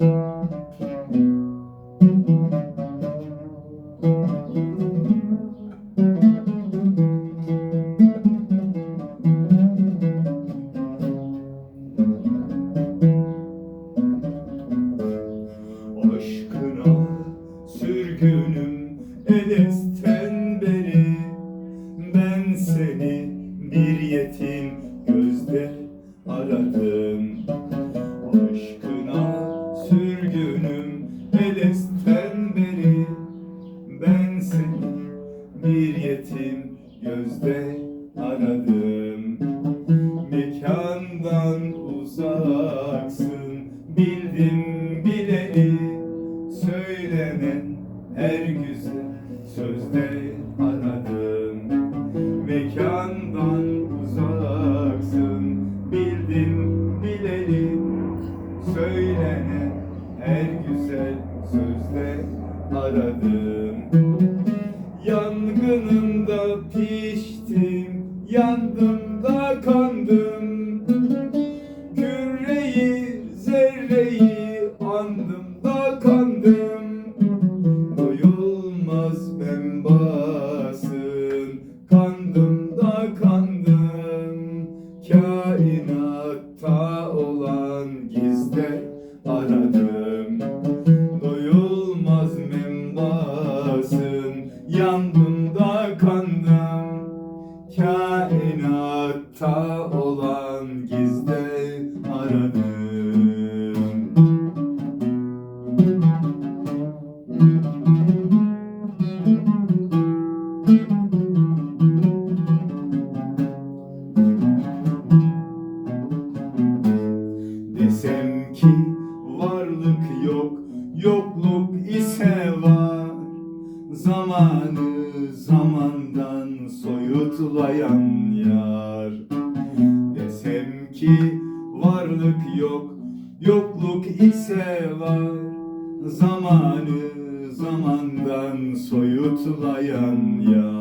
Aşkına sürgünüm Eles'ten beri. Ben seni bir yetim gözde aradım Söylenen her güzel sözde aradım Mekandan uzaksın bildim bileli. Söylenen her güzel sözde aradım Yangınında piştim, yandım da kandım. Küreyi, zerreyi andım da kandım kandım da kandım Kainatta olan gizde aradım. Doyulmaz membasın Yandım da kandım Kainatta olan ki varlık yok, yokluk ise var. Zamanı zamandan soyutlayan yar. Desem ki varlık yok, yokluk ise var. Zamanı zamandan soyutlayan yar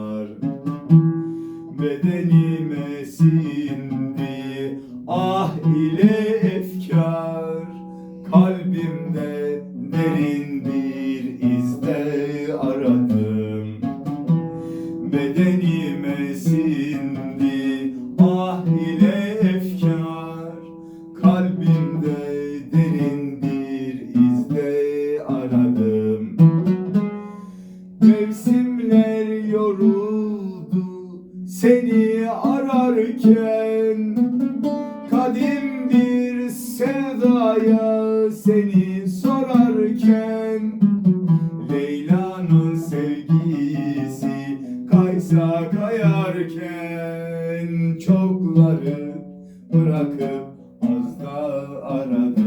Mevsimler yoruldu seni ararken. Kadim bir sevdaya seni sorarken Leyla'nın sevgisi kaysa kayarken Çokları bırakıp az da aradım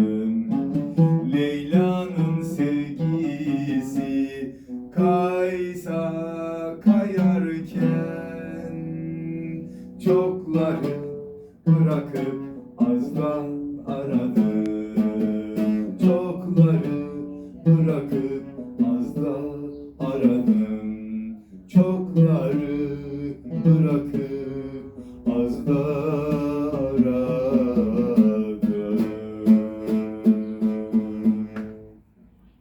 Hangisi kaysa kayarken Çokları bırakıp azla aradı Çokları bırakıp azla aradım. Çokları bırakıp azla